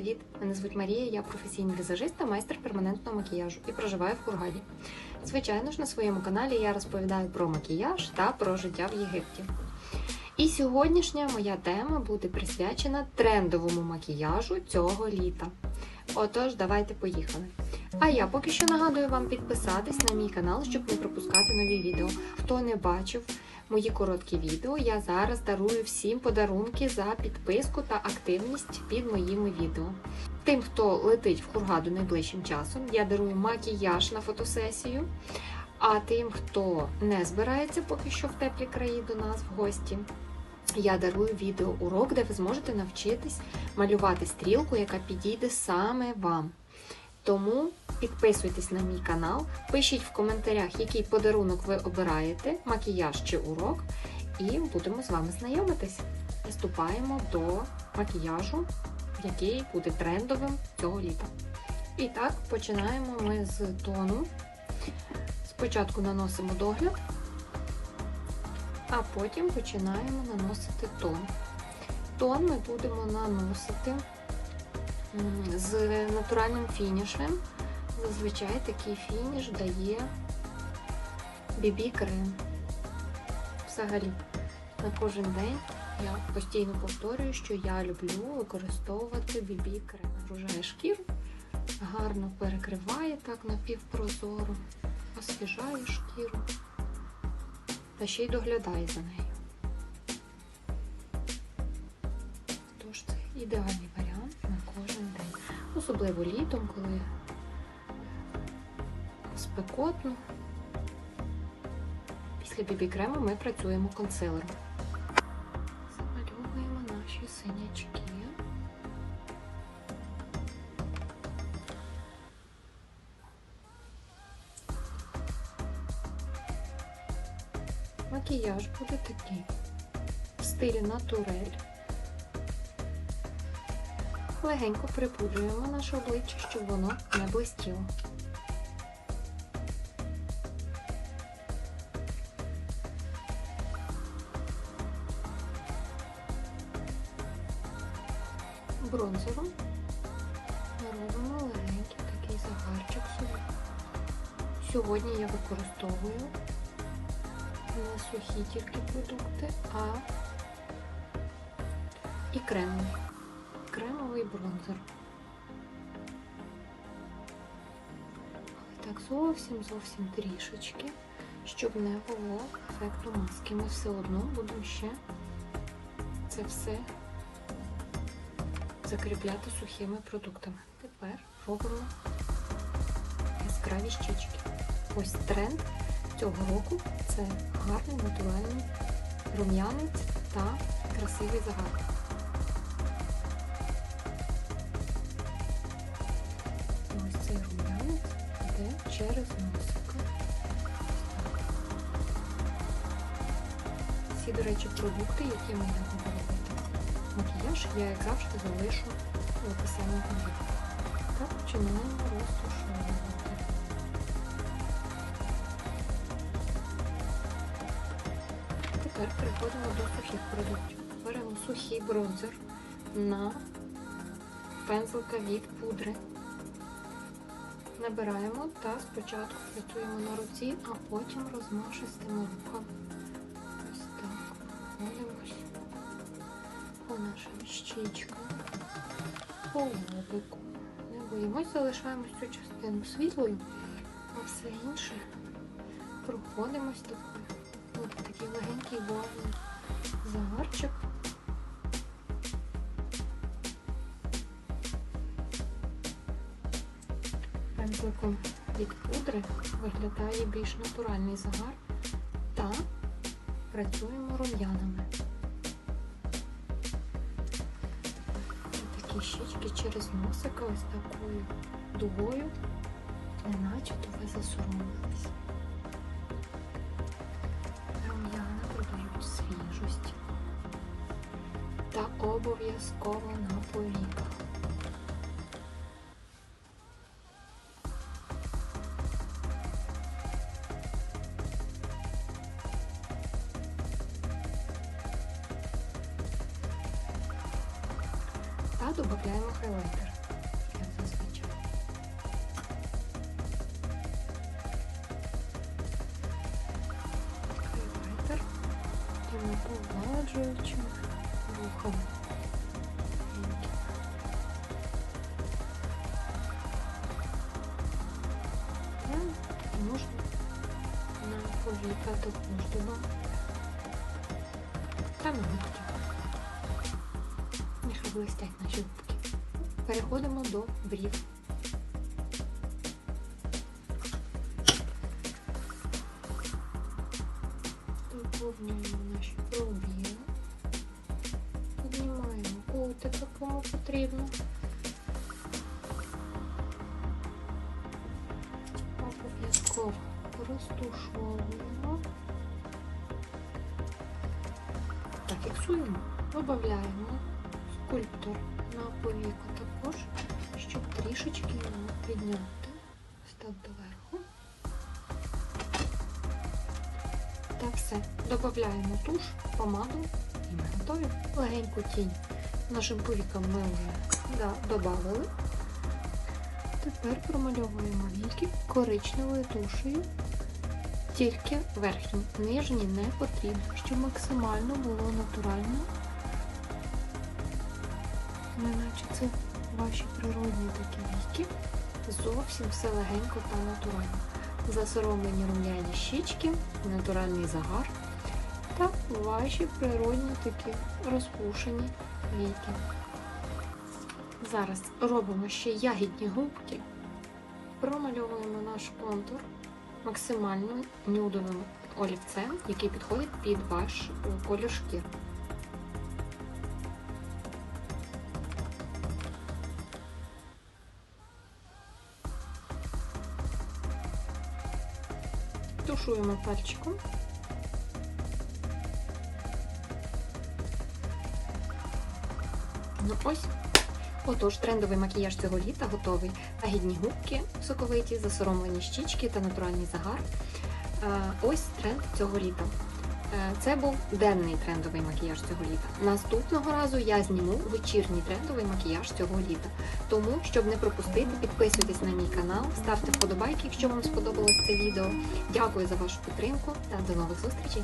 Привіт! Мене звуть Марія, я професійний візажист та майстер перманентного макіяжу і проживаю в Хургаді. Звичайно ж, на своєму каналі я розповідаю про макіяж та про життя в Єгипті. І сьогоднішня моя тема буде присвячена трендовому макіяжу цього літа. Отож, давайте поїхали. А я поки що нагадую вам підписатись на мій канал, щоб не пропускати нові відео. Хто не бачив мої короткі відео, я зараз дарую всім подарунки за підписку та активність під моїми відео. Тим, хто летить в Хургаду найближчим часом, я дарую макіяж на фотосесію. А тим, хто не збирається поки що в теплі краї до нас в гості, я дарую відеоурок, де ви зможете навчитись малювати стрілку, яка підійде саме вам. Тому підписуйтесь на мій канал, пишіть в коментарях, який подарунок ви обираєте, макіяж чи урок, і будемо з вами знайомитись. Приступаємо до макіяжу, який буде трендовим цього літа. І так, починаємо ми з тону. Спочатку наносимо догляд, а потім починаємо наносити тон. Тон ми будемо наносити з натуральним фінішем. Зазвичай такий фініш дає BB крем. Взагалі, на кожен день я постійно повторюю, що я люблю використовувати BB крем. Вружає шкіру, гарно перекриває так напівпрозоро, освіжає шкіру та ще й доглядає за нею. Тож це ідеальний варіант. Особливо літом, коли спекотно. Після бібі-крему ми працюємо консилером. Замальовуємо наші синячки. Макіяж буде такий в стилі натурель. Легенько припудрюємо наше обличчя, щоб воно не блистіло. Бронзером робимо легенький такий загарчик собі. Сьогодні я використовую не сухі тільки продукти, а і кремовий. Кремовий бронзер. Так зовсім зовсім трішечки, щоб не було ефекту маски. Ми все одно будемо ще це все закріпляти сухими продуктами. Тепер робимо яскраві щічки. Ось тренд цього року це гарний натуральний рум'янець та красивий загар. Всі, до речі, продукти, які ми будемо робити. Макіяж я, як завжди, залишу в описанні відео. Так починаємо розташовувати. Тепер переходимо до сухих продуктів. Беремо сухий бронзер на пензлика від пудри. Набираємо та спочатку працюємо на руці, а потім розмашистими руками. По нашим щічкам. Не боїмось, залишаємо цю частину світлою, а все інше проходимось такою. Ось такий легенький влажний загарчик. Пензликом від пудри виглядає більш натуральний загар та працюємо рум'янами. Такі щічки через носика ось такою дугою, неначе то ви засоромились. Рум'яна додають свіжості та обов'язково на повіках. добавляем хайлайтер. Как зазвичай. Хайлайтер. Прямо повладжуючим рухом. нужно нам увлекать нужного. Там и блистять наші губки. Переходимо до брів. Доповнюємо наші пробіли. Піднімаємо кутика, кому потрібно. Обов'язково розтушовуємо. Фіксуємо, додаємо скульптор на повіку також, щоб трішечки його підняти. Так доверху. Та все. Додаємо туш, помаду і ми готові. Легеньку тінь нашим повікам ми вже да, додали. Тепер промальовуємо віки коричневою тушею. Тільки верхні, нижні не потрібно, щоб максимально було натурально. Неначе це ваші природні такі віки. Зовсім все легенько та натурально. Засоромлені рум'яні щічки, натуральний загар та ваші природні такі розпушені віки. Зараз робимо ще ягідні губки, промальовуємо наш контур максимально нюдовим олівцем, який підходить під ваш колір шкіри. Тушуємо пальчиком. Ну ось. Отож, трендовий макіяж цього літа готовий. Агідні губки соковиті, засоромлені щічки та натуральний загар. Е, Ось тренд цього літа. Е, Це був денний трендовий макіяж цього літа. Наступного разу я зніму вечірній трендовий макіяж цього літа. Тому, щоб не пропустити, підписуйтесь на мій канал, ставте вподобайки, якщо вам сподобалось це відео. Дякую за вашу підтримку та до нових зустрічей!